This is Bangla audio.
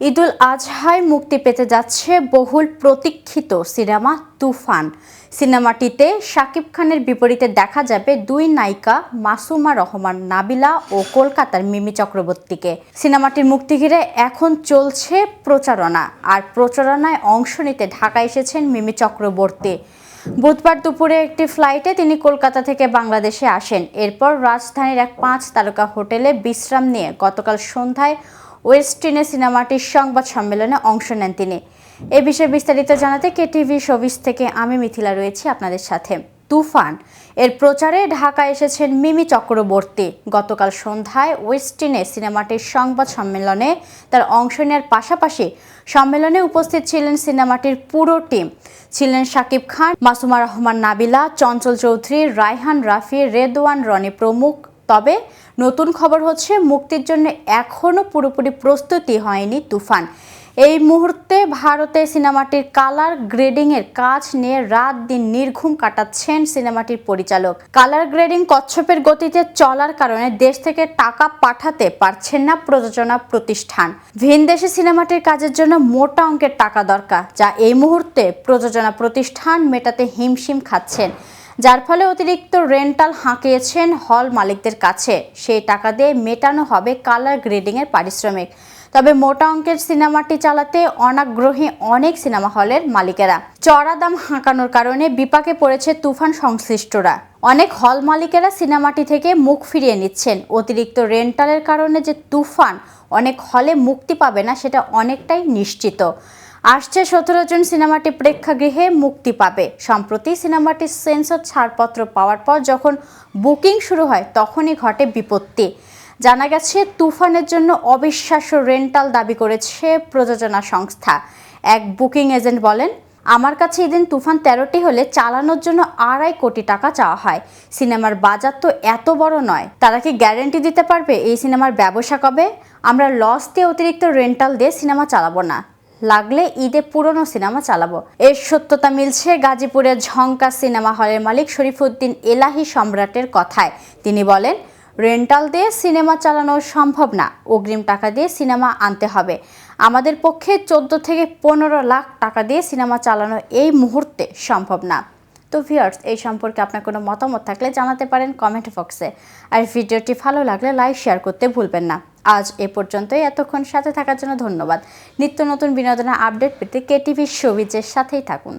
ঈদুল আজহায় মুক্তি পেতে যাচ্ছে বহুল প্রতীক্ষিত সিনেমা তুফান। সিনেমাটিতে শাকিব খানের বিপরীতে দেখা যাবে দুই নায়িকা মাসুমা রহমান, নাবিলা ও কলকাতার মিমি চক্রবর্তীকে। সিনেমাটির মুক্তি ঘিরে এখন চলছে প্রচারণা, আর প্রচারণায় অংশ নিতে ঢাকা এসেছেন মিমি চক্রবর্তী। বুধবার দুপুরে একটি ফ্লাইটে তিনি কলকাতা থেকে বাংলাদেশে আসেন। এরপর রাজধানীর এক পাঁচ তারকা হোটেলে বিশ্রাম নিয়ে গতকাল সন্ধ্যায় ওয়েস্টিনে সিনেমাটির সংবাদ সম্মেলনে অংশ নেন তিনি। এ বিষয়ে বিস্তারিত জানাতে কেটিভি শোবিস থেকে আমি মিথিলা রয়েছি আপনাদের সাথে। তুফান, এর প্রচারে ঢাকা এসেছেন মিমি চক্রবর্তী। গতকাল সন্ধ্যায় ওয়েস্টিনে সিনেমাটির সংবাদ সম্মেলনে তার অংশ নেওয়ার পাশাপাশি সম্মেলনে উপস্থিত ছিলেন সিনেমাটির পুরো টিম। ছিলেন শাকিব খান, মাসুমা রহমান নাবিলা, চঞ্চল চৌধুরী, রায়হান রাফি, রেদওয়ান রনি প্রমুখ তবে নতুন খবর হচ্ছে মুক্তির জন্য এখনও পুরোপুরি প্রস্তুতি হয়নি তুফান। এই মুহূর্তে ভারতে সিনেমাটির কালার গ্রেডিংয়ের কাজ নিয়ে রাত দিন নির্ঘুম কাটাচ্ছেন সিনেমাটির পরিচালক। কালার গ্রেডিং কচ্ছপের গতিতে চলার কারণে দেশ থেকে টাকা পাঠাতে পারছেন না প্রযোজনা প্রতিষ্ঠান। ভিনদেশি সিনেমাটির কাজের জন্য মোটা অঙ্কের টাকা দরকার, যা এই মুহূর্তে প্রযোজনা প্রতিষ্ঠান মেটাতে হিমশিম খাচ্ছেন। যার ফলে অতিরিক্ত রেন্টাল হাঁকিয়েছেন হল মালিকদের কাছে। সেই টাকা দিয়ে মেটানো হবে কালার গ্রেডিংয়ের পারিশ্রমিক। তবে মোটা অঙ্কের সিনেমাটি চালাতে অনাগ্রহী অনেক সিনেমা হলের মালিকেরা। চড়া দাম হাঁকানোর কারণে বিপাকে পড়েছে তুফান সংশ্লিষ্টরা। অনেক হল মালিকেরা সিনেমাটি থেকে মুখ ফিরিয়ে নিচ্ছেন। অতিরিক্ত রেন্টালের কারণে যে তুফান অনেক হলে মুক্তি পাবে না, সেটা অনেকটাই নিশ্চিত। আসছে সতেরো জন সিনেমাটি প্রেক্ষাগৃহে মুক্তি পাবে। সম্প্রতি সিনেমাটির সেন্সর ছাড়পত্র পাওয়ার পর যখন বুকিং শুরু হয়, তখনই ঘটে বিপত্তি। জানা গেছে, তুফানের জন্য অবিশ্বাস্য রেন্টাল দাবি করেছে প্রযোজনা সংস্থা। এক বুকিং এজেন্ট বলেন, আমার কাছে এদিন তুফান তেরোটি হলে চালানোর জন্য আড়াই কোটি টাকা চাওয়া হয়। সিনেমার বাজার তো এত বড় নয়। তারা কি গ্যারেন্টি দিতে পারবে এই সিনেমার ব্যবসা কবে? আমরা লস দিয়ে অতিরিক্ত রেন্টাল দিয়ে সিনেমা চালাবো না। লাগলে ঈদে পুরনো সিনেমা চালাবো। এর সত্যতা মিলছে গাজীপুরের ঝঙ্কা সিনেমা হলের মালিক শরীফুদ্দিন এলাহি সম্রাটের কথায়। তিনি বলেন, রেন্টাল দিয়ে সিনেমা চালানো সম্ভব না। অগ্রিম টাকা দিয়ে সিনেমা আনতে হবে। আমাদের পক্ষে চোদ্দ থেকে পনেরো লাখ টাকা দিয়ে সিনেমা চালানো এই মুহূর্তে সম্ভব না। তো ভিউয়ার্স, এই সম্পর্কে আপনার কোনো মতামত থাকলে জানাতে পারেন কমেন্ট বক্সে। আর ভিডিওটি ভালো লাগলে লাইক, শেয়ার করতে ভুলবেন না। আজ এ পর্যন্তই। এতক্ষণ সাথে থাকার জন্য ধন্যবাদ। নিত্য নতুন বিনোদনের আপডেট পেতে কেটিভি শোবিজের সাথেই থাকুন।